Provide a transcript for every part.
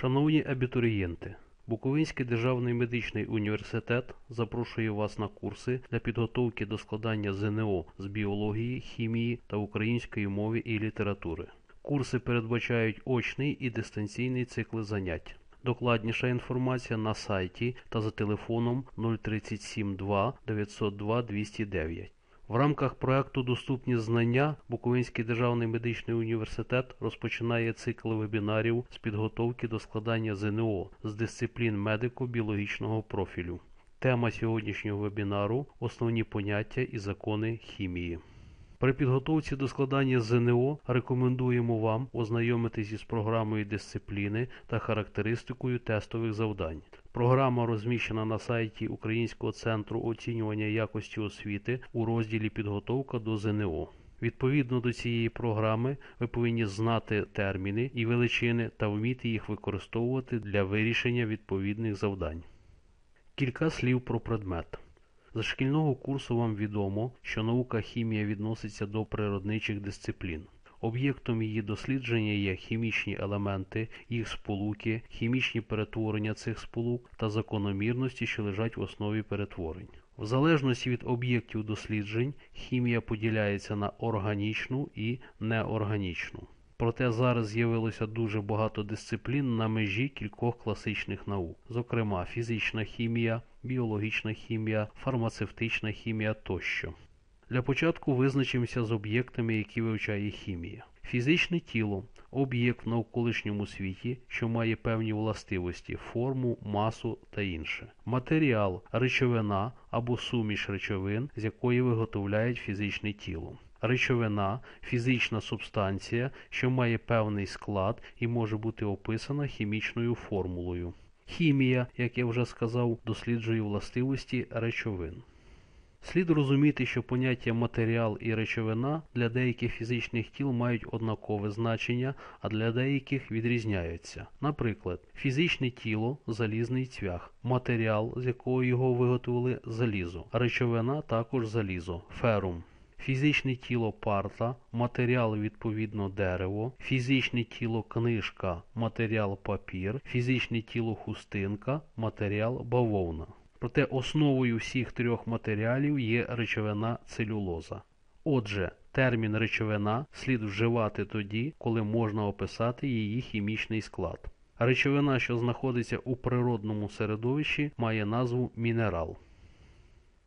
Шановні абітурієнти, Буковинський державний медичний університет запрошує вас на курси для підготовки до складання ЗНО з біології, хімії та української мови і літератури. Курси передбачають очний і дистанційний цикли занять. Докладніша інформація на сайті та за телефоном 037 2 902 209. В рамках проекту Доступні знання Буковинський державний медичний університет розпочинає цикл вебінарів з підготовки до складання ЗНО з дисциплін медико-біологічного профілю. Тема сьогоднішнього вебінару основні поняття і закони хімії. При підготовці до складання ЗНО рекомендуємо вам ознайомитись із програмою дисципліни та характеристикою тестових завдань. Програма розміщена на сайті Українського центру оцінювання якості освіти у розділі Підготовка до ЗНО. Відповідно до цієї програми ви повинні знати терміни і величини та вміти їх використовувати для вирішення відповідних завдань. Кілька слів про предмет. З шкільного курсу вам відомо, що наука хімія відноситься до природничих дисциплін. Об'єктом її дослідження є хімічні елементи, їх сполуки, хімічні перетворення цих сполук та закономірності, що лежать в основі перетворень. В залежності від об'єктів досліджень, хімія поділяється на органічну і неорганічну. Проте зараз з'явилося дуже багато дисциплін на межі кількох класичних наук, зокрема фізична хімія, біологічна хімія, фармацевтична хімія тощо. Для початку визначимося з об'єктами, які вивчає хімія. Фізичне тіло об'єкт в навколишньому світі, що має певні властивості, форму, масу та інше. Матеріал речовина або суміш речовин, з якої виготовляють фізичне тіло. Речовина фізична субстанція, що має певний склад і може бути описана хімічною формулою. Хімія, як я вже сказав, досліджує властивості речовин. Слід розуміти, що поняття матеріал і речовина для деяких фізичних тіл мають однакове значення, а для деяких відрізняються. Наприклад, фізичне тіло залізний цвях, матеріал, з якого його виготовили залізо, речовина також залізо, ферум. Фізичне тіло парта, матеріал відповідно дерево, фізичне тіло книжка, матеріал папір, фізичне тіло хустинка, матеріал бавовна. Проте основою всіх трьох матеріалів є речовина целюлоза. Отже, термін речовина слід вживати тоді, коли можна описати її хімічний склад. Речовина, що знаходиться у природному середовищі, має назву мінерал.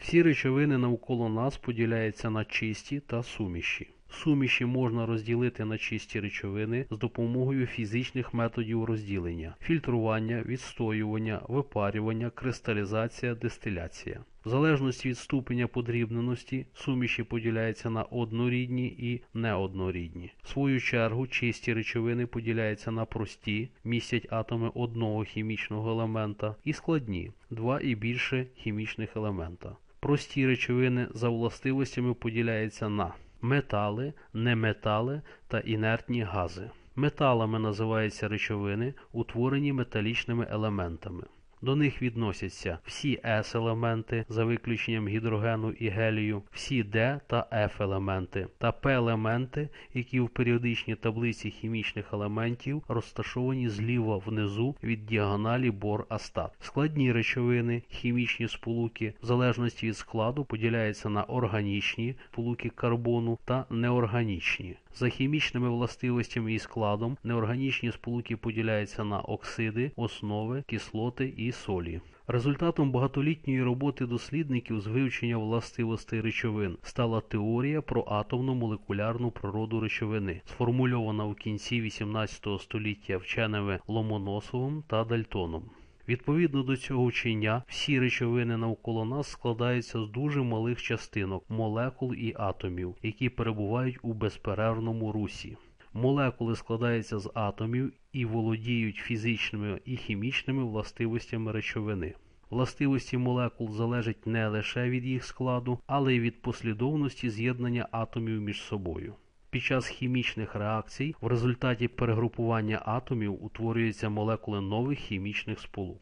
Всі речовини навколо нас поділяються на чисті та суміші. Суміші можна розділити на чисті речовини з допомогою фізичних методів розділення: фільтрування, відстоювання, випарювання, кристалізація, дистиляція. В залежності від ступеня подрібненості суміші поділяються на однорідні і неоднорідні. В свою чергу чисті речовини поділяються на прості, містять атоми одного хімічного елемента, і складні два і більше хімічних елемента. Прості речовини за властивостями поділяються на метали, неметали та інертні гази. Металами називаються речовини, утворені металічними елементами. До них відносяться всі С-елементи за виключенням гідрогену і гелію, всі Д та Ф елементи та П-елементи, які в періодичній таблиці хімічних елементів розташовані зліва внизу від діагоналі Бор-Астат. Складні речовини, хімічні сполуки, в залежності від складу поділяються на органічні сполуки карбону та неорганічні. За хімічними властивостями і складом неорганічні сполуки поділяються на оксиди, основи, кислоти і солі. Результатом багатолітньої роботи дослідників з вивчення властивостей речовин стала теорія про атомно-молекулярну природу речовини, сформульована у кінці 18 століття вченими Ломоносовим та Дальтоном. Відповідно до цього вчення, всі речовини навколо нас складаються з дуже малих частинок, молекул і атомів, які перебувають у безперервному русі. Молекули складаються з атомів і володіють фізичними і хімічними властивостями речовини. Властивості молекул залежать не лише від їх складу, але й від послідовності з'єднання атомів між собою. Під час хімічних реакцій в результаті перегрупування атомів утворюються молекули нових хімічних сполук.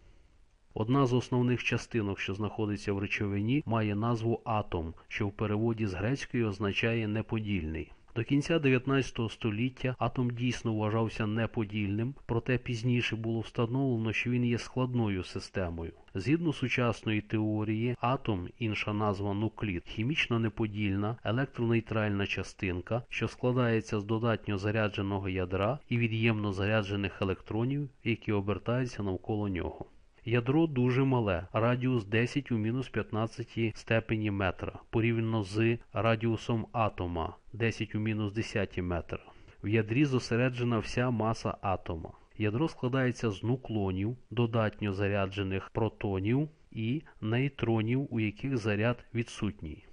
Одна з основних частинок, що знаходиться в речовині, має назву атом, що в переводі з грецької означає неподільний. До кінця 19 століття атом дійсно вважався неподільним, проте пізніше було встановлено, що він є складною системою. Згідно сучасної теорії, атом, інша назва нуклід, хімічно неподільна, електронейтральна частинка, що складається з додатньо зарядженого ядра і від'ємно заряджених електронів, які обертаються навколо нього. Ядро дуже мале, радіус 10 у мінус 15 степені метра, порівняно з радіусом атома 10 у мінус 10 метра. В ядрі зосереджена вся маса атома. Ядро складається з нуклонів, додатньо заряджених протонів і нейтронів, у яких заряд відсутній.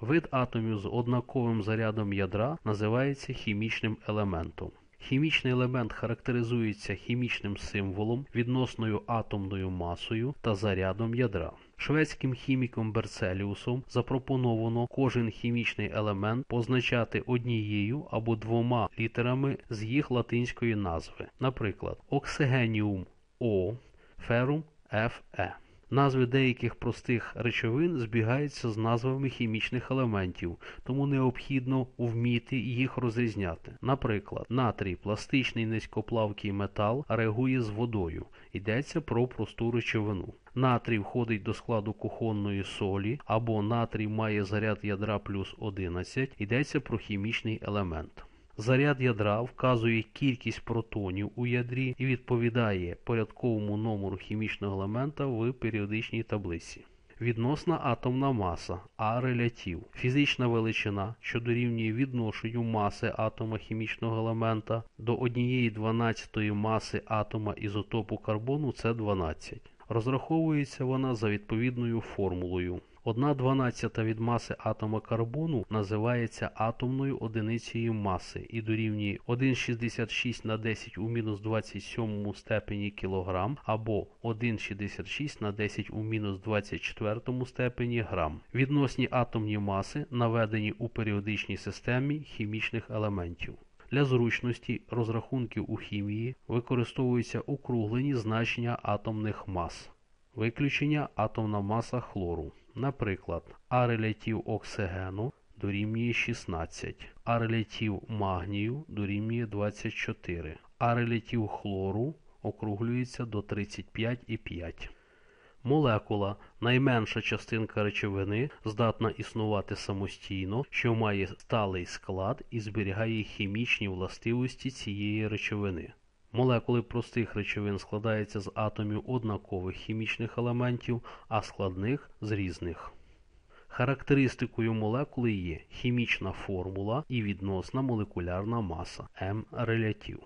Вид атомів з однаковим зарядом ядра називається хімічним елементом. Хімічний елемент характеризується хімічним символом, відносною атомною масою та зарядом ядра. Шведським хіміком Берцеліусом запропоновано кожен хімічний елемент позначати однією або двома літерами з їх латинської назви, наприклад, оксигеніум О, ферум Фе. Назви деяких простих речовин збігаються з назвами хімічних елементів, тому необхідно вміти їх розрізняти. Наприклад, натрій пластичний низькоплавкий метал реагує з водою. Йдеться про просту речовину. Натрій входить до складу кухонної солі, або натрій має заряд ядра плюс 11, йдеться про хімічний елемент. Заряд ядра вказує кількість протонів у ядрі і відповідає порядковому номеру хімічного елемента в періодичній таблиці. Відносна атомна маса А релятив. Фізична величина, що дорівнює відношенню маси атома хімічного елемента до 1,12 маси атома ізотопу карбону це 12. Розраховується вона за відповідною формулою. Одна дванадцята від маси атома карбону називається атомною одиницею маси і дорівнює 1,66 на 10 у мінус 27 степені кілограм або 1,66 на 10 у мінус 24 степені грам. Відносні атомні маси наведені у періодичній системі хімічних елементів. Для зручності розрахунків у хімії використовуються округлені значення атомних мас. Виключення атомна маса хлору. Наприклад, А релятив оксигену дорівнює 16, А релятив магнію дорівнює 24, А релятив хлору округлюється до 35,5. Молекула найменша частинка речовини здатна існувати самостійно, що має сталий склад і зберігає хімічні властивості цієї речовини. Молекули простих речовин складаються з атомів однакових хімічних елементів, а складних з різних. Характеристикою молекули є хімічна формула і відносна молекулярна маса М релятив.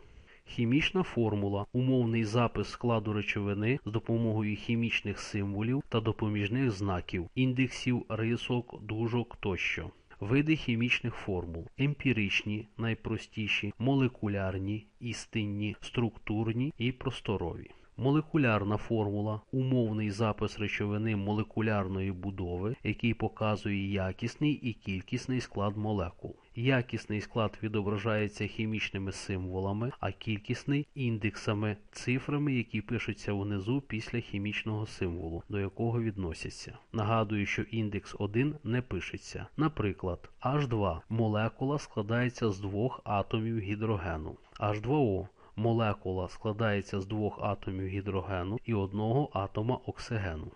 Хімічна формула умовний запис складу речовини з допомогою хімічних символів та допоміжних знаків, індексів, рисок, дужок тощо. Види хімічних формул емпіричні, найпростіші, молекулярні, істинні, структурні і просторові. Молекулярна формула умовний запис речовини молекулярної будови, який показує якісний і кількісний склад молекул. Якісний склад відображається хімічними символами, а кількісний індексами, цифрами, які пишуться внизу після хімічного символу, до якого відносяться. Нагадую, що індекс 1 не пишеться. Наприклад, H2 молекула складається з двох атомів гідрогену. H2O молекула складається з двох атомів гідрогену і одного атома оксигену.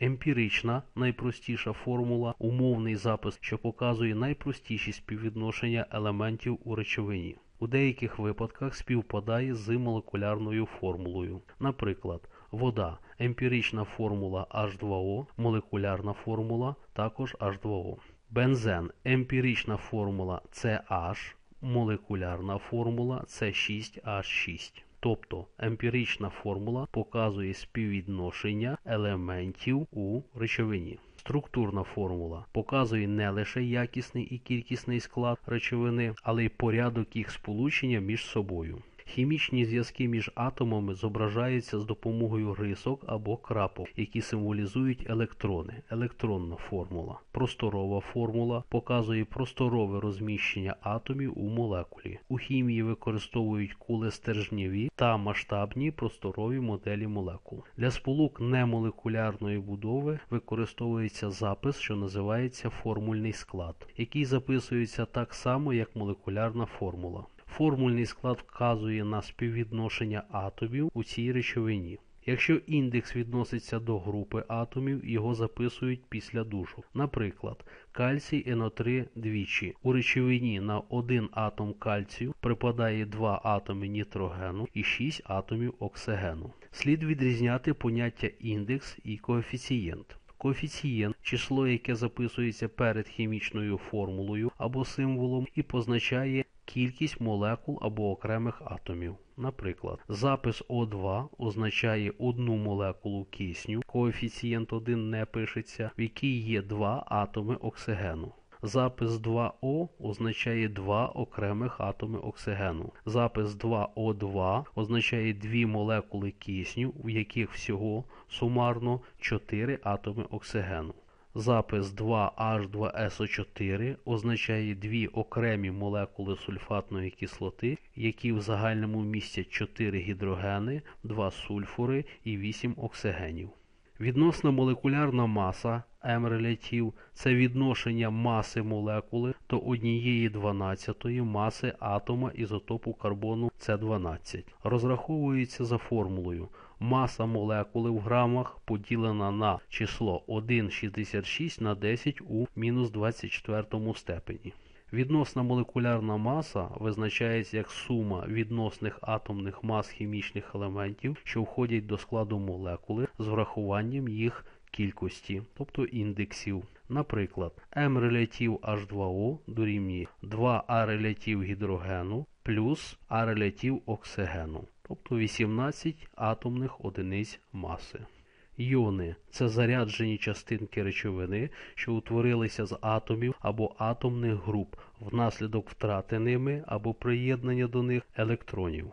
Емпірична, найпростіша формула, умовний запис, що показує найпростіші співвідношення елементів у речовині. У деяких випадках співпадає з молекулярною формулою. Наприклад, вода емпірична формула H2O, молекулярна формула також H2O. Бензен емпірична формула CH, молекулярна формула С6H6. Тобто емпірична формула показує співвідношення елементів у речовині. Структурна формула показує не лише якісний і кількісний склад речовини, але й порядок їх сполучення між собою. Хімічні зв'язки між атомами зображаються з допомогою рисок або крапок, які символізують електрони. Електронна формула. Просторова формула показує просторове розміщення атомів у молекулі. У хімії використовують кулестержнєві та масштабні просторові моделі молекул. Для сполук немолекулярної будови використовується запис, що називається формульний склад, який записується так само, як молекулярна формула. Формульний склад вказує на співвідношення атомів у цій речовині. Якщо індекс відноситься до групи атомів, його записують після душу. Наприклад, кальцій НО3 двічі. У речовині на один атом кальцію припадає 2 атоми нітрогену і 6 атомів оксигену. Слід відрізняти поняття індекс і коефіцієнт. Коефіцієнт число, яке записується перед хімічною формулою або символом, і позначає кількість молекул або окремих атомів. Наприклад, запис О2 означає одну молекулу кисню, коефіцієнт 1 не пишеться, в якій є два атоми оксигену. Запис 2О означає два окремих атоми оксигену. Запис 2О2 означає дві молекули кисню, в яких всього сумарно 4 атоми оксигену. Запис 2H2SO4 означає дві окремі молекули сульфатної кислоти, які в загальному містять 4 гідрогени, 2 сульфури і 8 оксигенів. Відносна молекулярна маса М-релятив – це відношення маси молекули до однієї дванадцятої маси атома ізотопу карбону С12. Розраховується за формулою маса молекули в грамах поділена на число 1,66 на 10 у мінус 24 степені. Відносна молекулярна маса визначається як сума відносних атомних мас хімічних елементів, що входять до складу молекули з врахуванням їх кількості, тобто індексів. Наприклад, М-релятив H2O дорівнює 2А-релятив гідрогену плюс А-релятив оксигену, тобто 18 атомних одиниць маси. Йони це заряджені частинки речовини, що утворилися з атомів або атомних груп внаслідок втрати ними або приєднання до них електронів.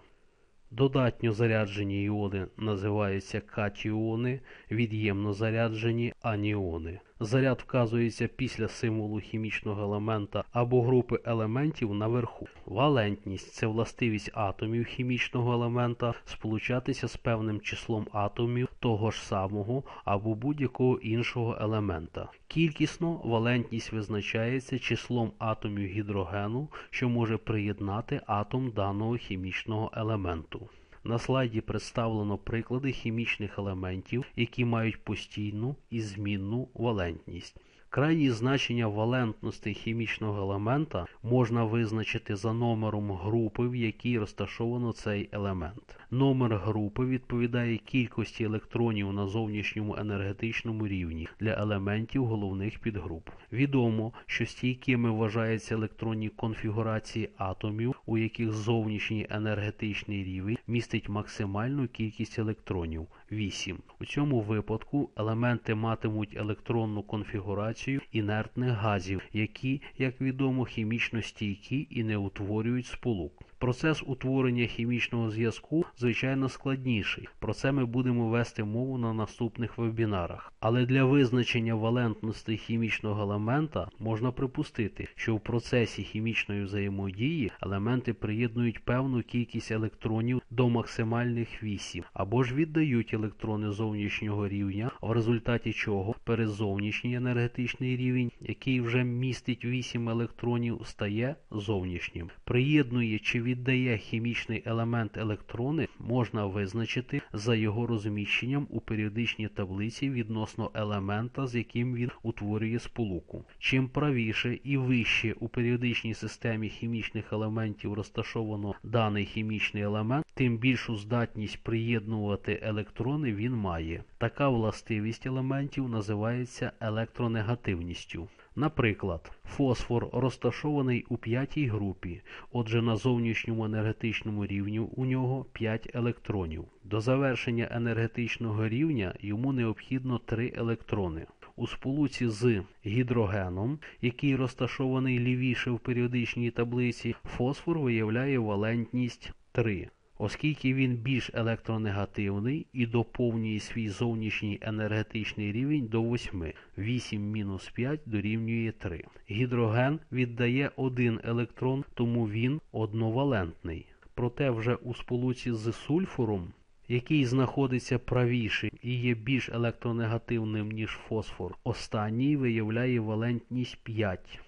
Додатньо заряджені іони називаються катіони, від'ємно заряджені аніони. Заряд вказується після символу хімічного елемента або групи елементів наверху. Валентність це властивість атомів хімічного елемента сполучатися з певним числом атомів того ж самого або будь-якого іншого елемента. Кількісно валентність визначається числом атомів гідрогену, що може приєднати атом даного хімічного елементу. На слайді представлено приклади хімічних елементів, які мають постійну і змінну валентність. Крайні значення валентності хімічного елемента можна визначити за номером групи, в якій розташовано цей елемент. Номер групи відповідає кількості електронів на зовнішньому енергетичному рівні для елементів головних підгруп. Відомо, що стійкими вважаються електронні конфігурації атомів, у яких зовнішній енергетичний рівень містить максимальну кількість електронів 8. У цьому випадку елементи матимуть електронну конфігурацію інертних газів, які, як відомо, хімічно стійкі і не утворюють сполук. Процес утворення хімічного зв'язку звичайно складніший. Про це ми будемо вести мову на наступних вебінарах. Але для визначення валентності хімічного елемента можна припустити, що в процесі хімічної взаємодії елементи приєднують певну кількість електронів до максимальних 8, або ж віддають електрони зовнішнього рівня, в результаті чого перезовнішній енергетичний рівень, який вже містить 8 електронів, стає зовнішнім. Приєднує чи віддає хімічний елемент електрони, можна визначити за його розміщенням у періодичній таблиці відносно елемента, з яким він утворює сполуку. Чим правіше і вище у періодичній системі хімічних елементів розташовано даний хімічний елемент, тим більшу здатність приєднувати електрони він має. Така властивість елементів називається електронегативністю. Наприклад, фосфор розташований у п'ятій групі, отже на зовнішньому енергетичному рівні у нього 5 електронів. До завершення енергетичного рівня йому необхідно 3 електрони. У сполуці з гідрогеном, який розташований лівіше в періодичній таблиці, фосфор виявляє валентність 3. Оскільки він більш електронегативний і доповнює свій зовнішній енергетичний рівень до 8. 8 мінус 5 дорівнює 3. Гідроген віддає один електрон, тому він одновалентний. Проте вже у сполуці з сульфуром, який знаходиться правіше і є більш електронегативним, ніж фосфор, останній виявляє валентність 5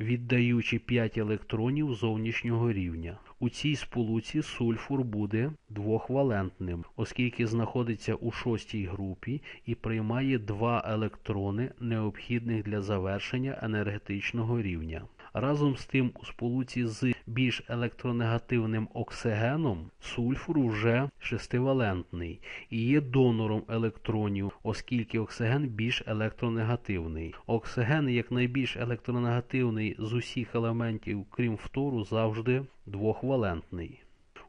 віддаючи 5 електронів зовнішнього рівня. У цій сполуці сульфур буде двохвалентним, оскільки знаходиться у шостій групі і приймає 2 електрони, необхідних для завершення енергетичного рівня. Разом з тим, у сполуці з більш електронегативним оксигеном сульфур вже шестивалентний і є донором електронів, оскільки оксиген більш електронегативний. Оксиген, як найбільш електронегативний з усіх елементів, крім фтору, завжди двохвалентний.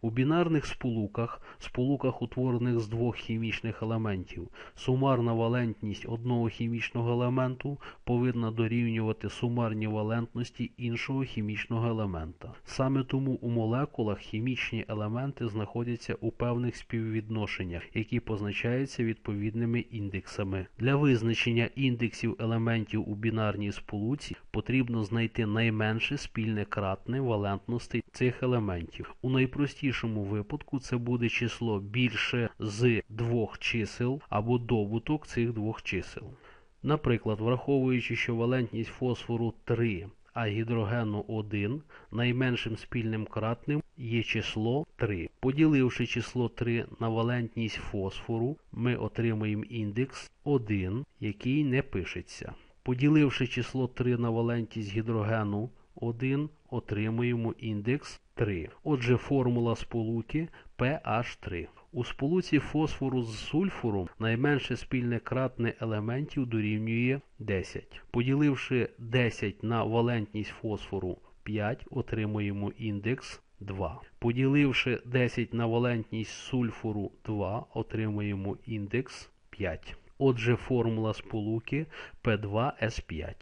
У бінарних сполуках, сполуках, утворених з двох хімічних елементів, сумарна валентність одного хімічного елементу повинна дорівнювати сумарній валентності іншого хімічного елемента. Саме тому у молекулах хімічні елементи знаходяться у певних співвідношеннях, які позначаються відповідними індексами. Для визначення індексів елементів у бінарній сполуці потрібно знайти найменше спільне кратне валентностей цих елементів. У найпростішому випадку це буде число більше з двох чисел або добуток цих двох чисел. Наприклад, враховуючи, що валентність фосфору 3, а гідрогену 1, найменшим спільним кратним є число 3. Поділивши число 3 на валентність фосфору, ми отримаємо індекс 1, який не пишеться. Поділивши число 3 на валентність гідрогену 1, отримуємо індекс 3. Отже, формула сполуки pH3. У сполуці фосфору з сульфуром найменше спільне кратне елементів дорівнює 10. Поділивши 10 на валентність фосфору 5, отримуємо індекс 2. Поділивши 10 на валентність сульфуру 2, отримуємо індекс 5. Отже, формула сполуки P2S5.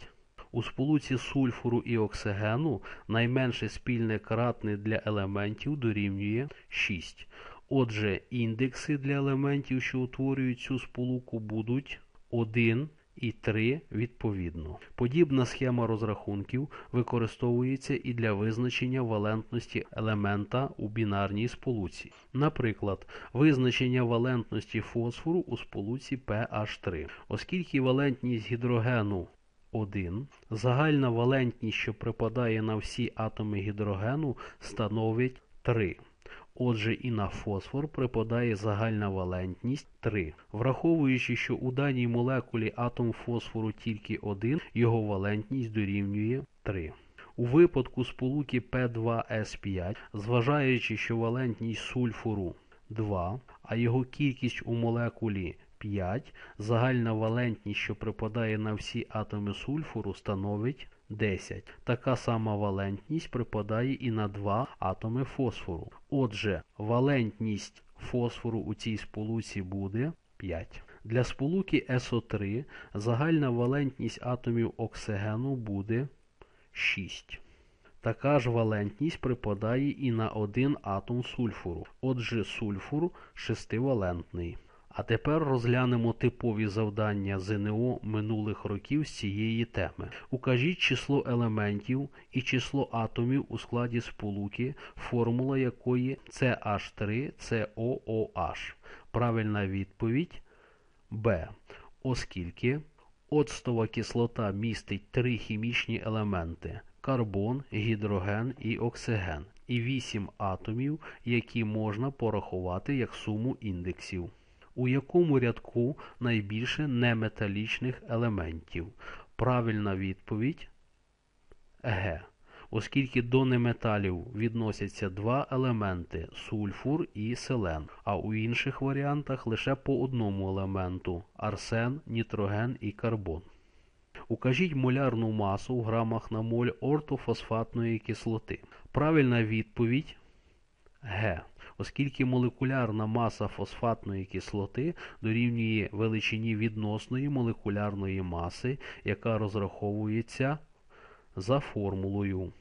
У сполуці сульфуру і оксигену найменше спільне кратне для елементів дорівнює 6. Отже, індекси для елементів, що утворюють цю сполуку, будуть 1 і 3 відповідно. Подібна схема розрахунків використовується і для визначення валентності елемента у бінарній сполуці. Наприклад, визначення валентності фосфору у сполуці pH3. Оскільки валентність гідрогену 1, загальна валентність, що припадає на всі атоми гідрогену, становить 3. Отже, і на фосфор припадає загальна валентність 3. Враховуючи, що у даній молекулі атом фосфору тільки один, його валентність дорівнює 3. У випадку сполуки P2S5, зважаючи, що валентність сульфуру 2, а його кількість у молекулі 5, загальна валентність, що припадає на всі атоми сульфуру, становить 10. Така сама валентність припадає і на два атоми фосфору. Отже, валентність фосфору у цій сполуці буде 5. Для сполуки СО3 загальна валентність атомів оксигену буде 6. Така ж валентність припадає і на один атом сульфуру. Отже, сульфур шестивалентний. А тепер розглянемо типові завдання ЗНО минулих років з цієї теми. Укажіть число елементів і число атомів у складі сполуки, формула якої CH3COOH. Правильна відповідь Б. Оскільки оцтова кислота містить три хімічні елементи карбон, гідроген і оксиген, і 8 атомів, які можна порахувати як суму індексів у якому рядку найбільше неметалічних елементів. Правильна відповідь Г. Оскільки до неметалів відносяться два елементи сульфур і селен, а у інших варіантах лише по одному елементу арсен, нітроген і карбон. Укажіть молярну масу в грамах на моль ортофосфатної кислоти. Правильна відповідь Г оскільки молекулярна маса фосфатної кислоти дорівнює величині відносної молекулярної маси, яка розраховується за формулою.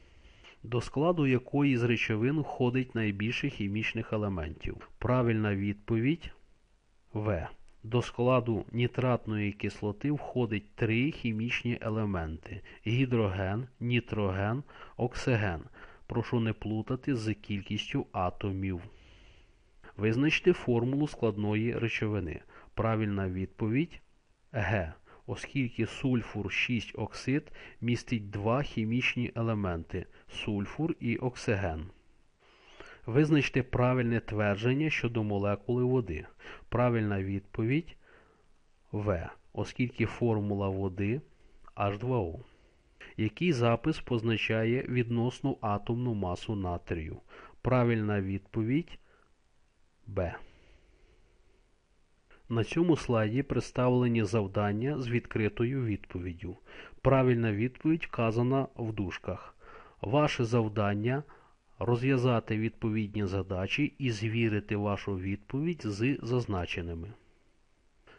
До складу якої з речовин входить найбільше хімічних елементів? Правильна відповідь В. До складу нітратної кислоти входить три хімічні елементи: гідроген, нітроген, оксиген. Прошу не плутати з кількістю атомів. Визначте формулу складної речовини. Правильна відповідь Г. Оскільки сульфур 6 оксид містить два хімічні елементи сульфур і оксиген. Визначте правильне твердження щодо молекули води. Правильна відповідь В. Оскільки формула води H2O. Який запис позначає відносну атомну масу натрію? Правильна відповідь Б. На цьому слайді представлені завдання з відкритою відповіддю. Правильна відповідь вказана в дужках. Ваше завдання розв'язати відповідні задачі і звірити вашу відповідь з зазначеними.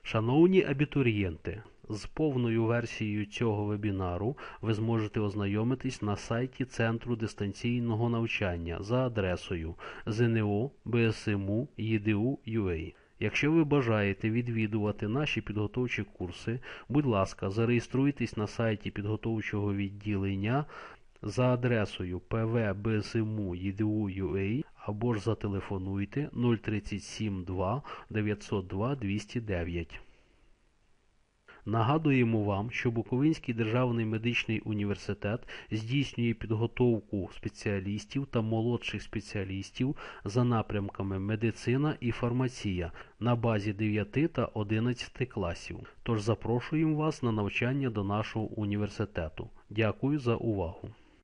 Шановні абітурієнти, з повною версією цього вебінару ви зможете ознайомитись на сайті Центру дистанційного навчання за адресою ЄДУ.UA. Якщо ви бажаєте відвідувати наші підготовчі курси, будь ласка, зареєструйтесь на сайті підготовчого відділення за адресою pvbsmu edu.ua або ж зателефонуйте 037 2 902 209. Нагадуємо вам, що Буковинський державний медичний університет здійснює підготовку спеціалістів та молодших спеціалістів за напрямками медицина і фармація на базі 9 та 11 класів. Тож запрошуємо вас на навчання до нашого університету. Дякую за увагу.